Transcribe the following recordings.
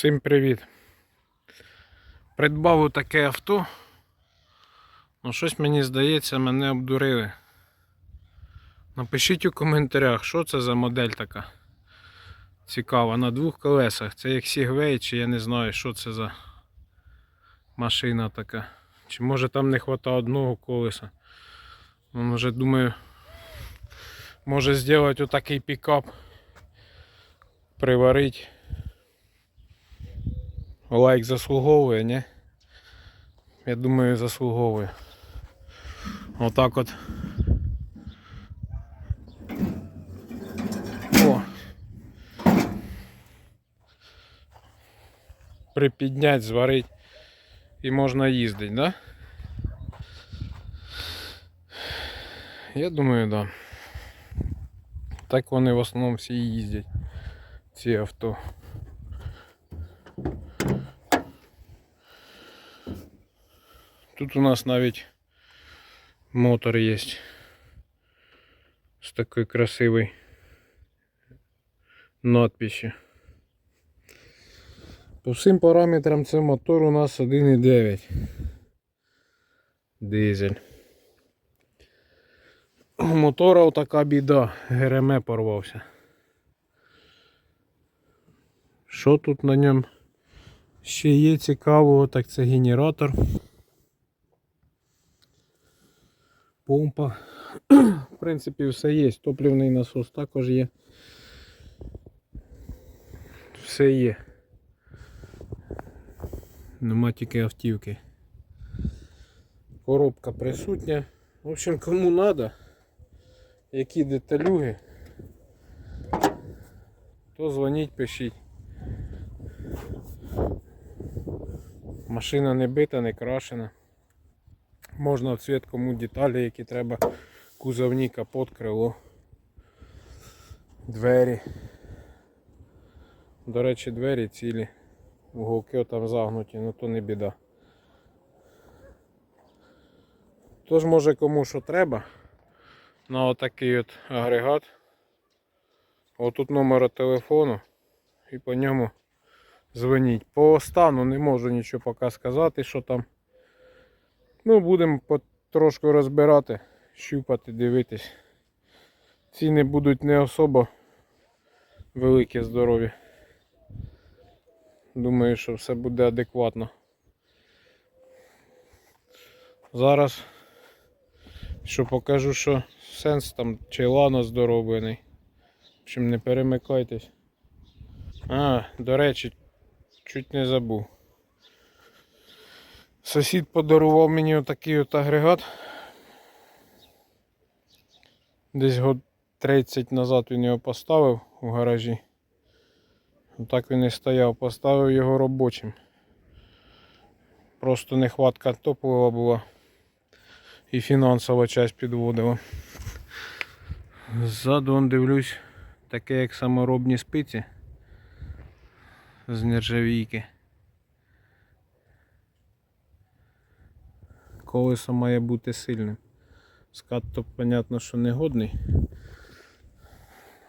Всім привіт. Придбав таке авто. Ну, щось мені здається, мене обдурили. Напишіть у коментарях, що це за модель така. Цікава, на двох колесах. Це як Segway, чи я не знаю, що це за машина така. Чи може там не вистачає одного колеса. Ну, може думаю, може зробити отакий пікап. Приварить. Лайк заслуговує, ні? Я думаю, заслуговує. Отак от. О. Припіднять, зварить і можна їздити, да? Я думаю, да. Так вони в основному всі їздять. Ці авто. Тут у нас навіть мотор є. З такою красивою надписью. По всім параметрам це мотор у нас 1.9 дизель. У мотора отака біда, ГРМ порвався. Що тут на ньому ще є цікавого, так це генератор. Помпа. В принципі, все є. Топливний насос також є. Все є. Нема тільки автівки. Коробка присутня. В общем, кому треба, які деталюги, то дзвоніть, пишіть. Машина не бита, не крашена. Можна цвіт кому деталі, які треба. Кузовні, капот, крило, двері. До речі, двері цілі. Уголки там загнуті, ну то не біда. Тож може кому що треба на отакий от агрегат. Отут номер телефону і по ньому дзвоніть. По стану не можу нічого поки сказати, що там. Ну, будемо потрошку розбирати, щупати, дивитись. Ціни будуть не особо великі, здорові. Думаю, що все буде адекватно. Зараз, що покажу, що сенс там чейлано здоровлений. В общем, не перемикайтесь. А, до речі, чуть не забув. Сусід подарував мені отакий от агрегат. Десь год 30 назад він його поставив у гаражі. Так він і стояв, поставив його робочим. Просто нехватка топлива була і фінансова часть підводила. Ззаду он дивлюсь таке як саморобні спиці з нержавійки. Колесо має бути сильним. Скат то, понятно, що негодний.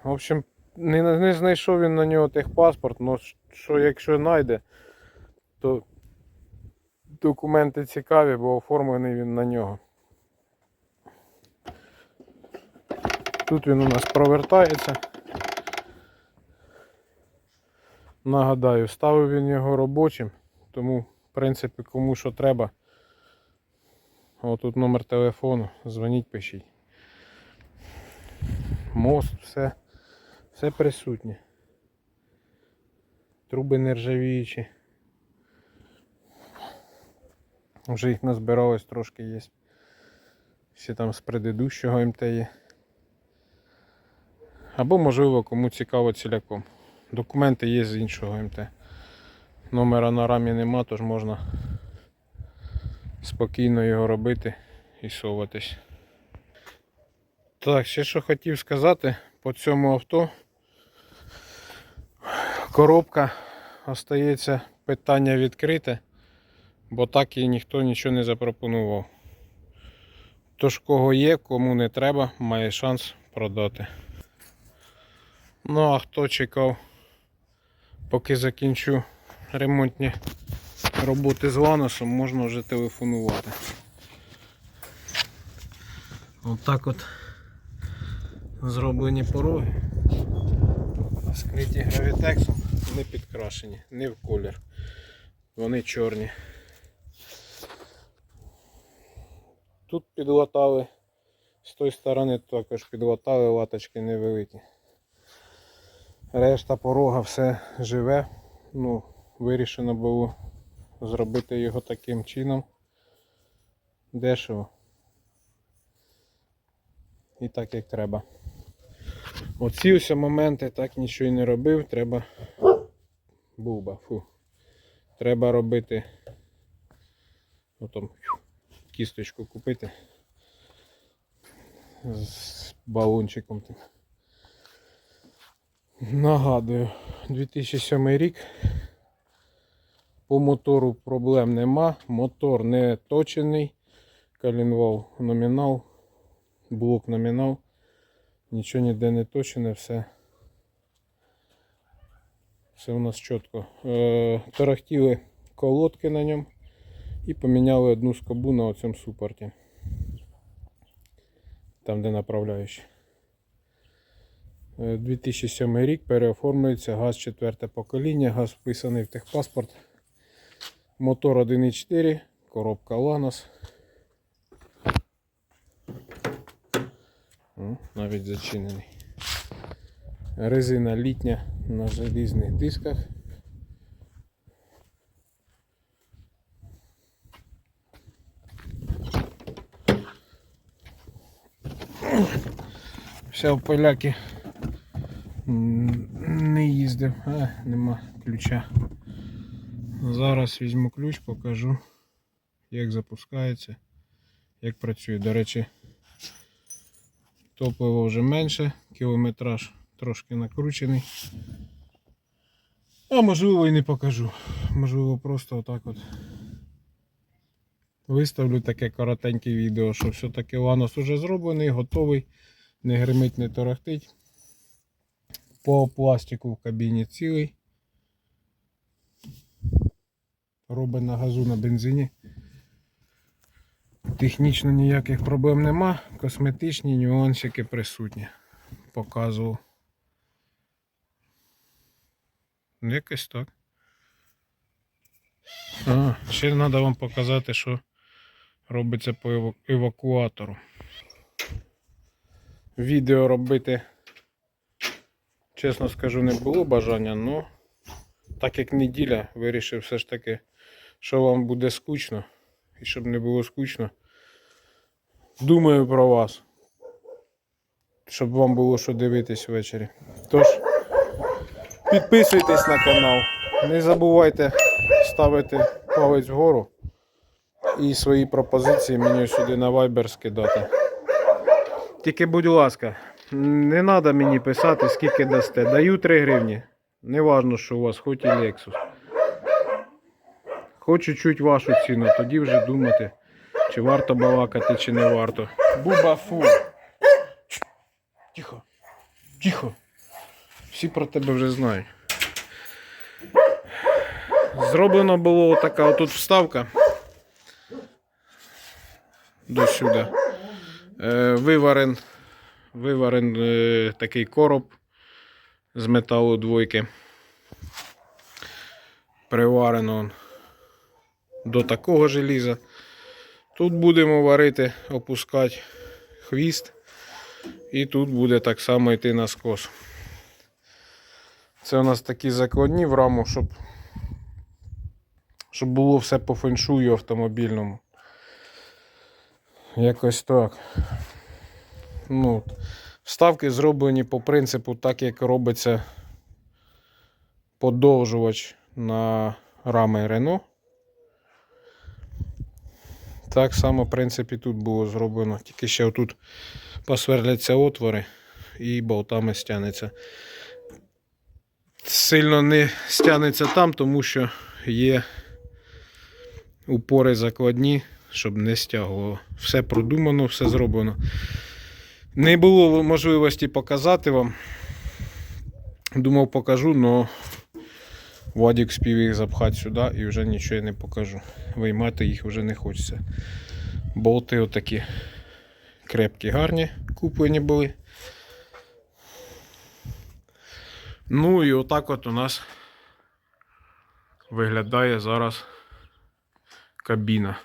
В общем, не, не знайшов він на нього техпаспорт, але що якщо знайде, то документи цікаві, бо оформлений він на нього. Тут він у нас провертається. Нагадаю, ставив він його робочим, тому в принципі кому що треба. Ось тут номер телефону, дзвоніть, пишіть. Мост, все, все присутнє. Труби нержавіючі. Вже їх назбиралось трошки є. Всі там з предыдущого МТ є. Або можливо кому цікаво ціляком. Документи є з іншого МТ. Номера на рамі нема, тож можна спокійно його робити і соватись. Так, ще що хотів сказати по цьому авто. Коробка остається питання відкрите, бо так і ніхто нічого не запропонував. Тож кого є, кому не треба, має шанс продати. Ну а хто чекав, поки закінчу ремонтні роботи з ланосом можна вже телефонувати. Отак от зроблені пороги. Скриті гравітексом, не підкрашені, не в колір. Вони чорні. Тут підлатали, з тої сторони також підлатали латочки невеликі. Решта порога все живе. Ну, вирішено було зробити його таким чином. Дешево. І так як треба. Оці ось моменти так нічого і не робив, треба. Буба, фу. Треба робити. Отом кісточку купити. З балончиком. Нагадую, 2007 рік. По мотору проблем нема. Мотор не точений. Калінвал номінал. Блок номінал. Нічого ніде не точене, все. Все у нас чітко. Е, тарахтіли колодки на ньому і поміняли одну скобу на оцьому супорті. Там, де направляючий. Е, 2007 рік переоформлюється газ 4 покоління, газ вписаний в техпаспорт. Мотор 1.4, коробка. О, навіть зачинений. Резина літня на желізних дисках. Вся в поляки не їздив, а нема ключа. Зараз візьму ключ, покажу, як запускається, як працює. До речі, топливо вже менше, кілометраж трошки накручений. А можливо і не покажу. Можливо, просто отак от виставлю таке коротеньке відео, що все-таки ланос уже зроблений, готовий, не гримить, не торохтить. По пластику в кабіні цілий. Робить на газу на бензині. Технічно ніяких проблем нема. Косметичні нюансики присутні. Показував. Ну, Якось так. А, ще треба вам показати, що робиться по евакуатору. Відео робити, чесно скажу, не було бажання, але так як неділя, вирішив все ж таки, що вам буде скучно. І щоб не було скучно. Думаю про вас. Щоб вам було що дивитись ввечері. Тож, підписуйтесь на канал. Не забувайте ставити палець вгору і свої пропозиції мені сюди на Viber скидати. Тільки, будь ласка, не треба мені писати, скільки дасте. Даю 3 гривні. Не важно, що у вас, хоч і Lexus. Хочу чуть вашу ціну, тоді вже думати, чи варто балакати, чи не варто. Буба фу. Тихо. Тихо. Всі про тебе вже знають. Зроблено було така отут вставка. До сюди. Е, виварен, виварен е, такий короб з металу двойки. Приварено до такого желіза. Тут будемо варити, опускати хвіст. І тут буде так само йти на скос. Це у нас такі закладні в раму, щоб, щоб було все по феншую автомобільному. Якось так. Ну, вставки зроблені по принципу, так як робиться подовжувач на рами Renault. Так само, в принципі, тут було зроблено. Тільки ще отут посверляться отвори і болтами стягнеться. Сильно не стягнеться там, тому що є упори закладні, щоб не стягувало. Все продумано, все зроблено. Не було можливості показати вам. Думав, покажу, але Вадик спів їх запхати сюди і вже нічого я не покажу. Виймати їх вже не хочеться. Болти отакі крепкі, гарні, куплені були. Ну і отак от у нас виглядає зараз кабіна.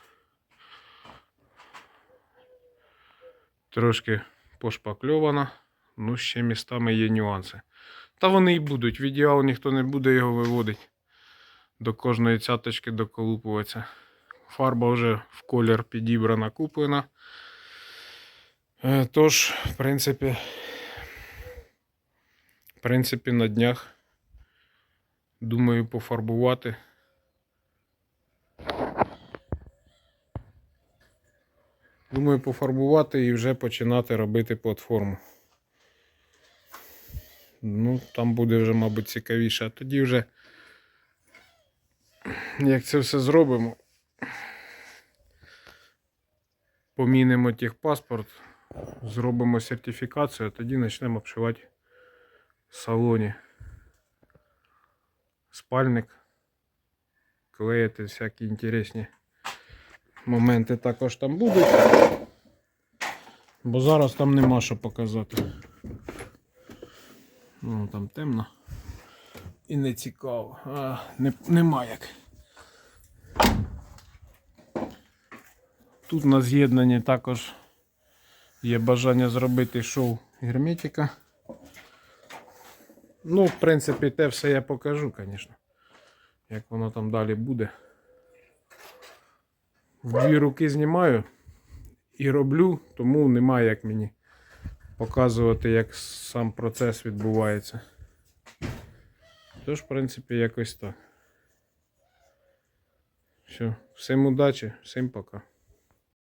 Трошки пошпакльована, ну ще містами є нюанси. Та вони і будуть. В ідеал ніхто не буде його виводити. До кожної цяточки доколупуватися. Фарба вже в колір підібрана, куплена. Е, Тож, в принципі, в принципі, на днях думаю пофарбувати. Думаю, пофарбувати і вже починати робити платформу. Ну, там буде вже, мабуть, цікавіше. А тоді вже, як це все зробимо, помінимо техпаспорт, зробимо сертифікацію, а тоді почнемо обшивати в салоні спальник, клеїти всякі інтересні моменти також там будуть. Бо зараз там нема що показати. Ну, там темно. І не цікаво. А, не, нема як. Тут на з'єднанні також є бажання зробити шоу герметика. Ну, в принципі, те все я покажу, звісно. Як воно там далі буде. В дві руки знімаю і роблю, тому немає як мені показувати, як сам процес відбувається. Тож, в принципі, якось так. Все, всім удачі, всім пока.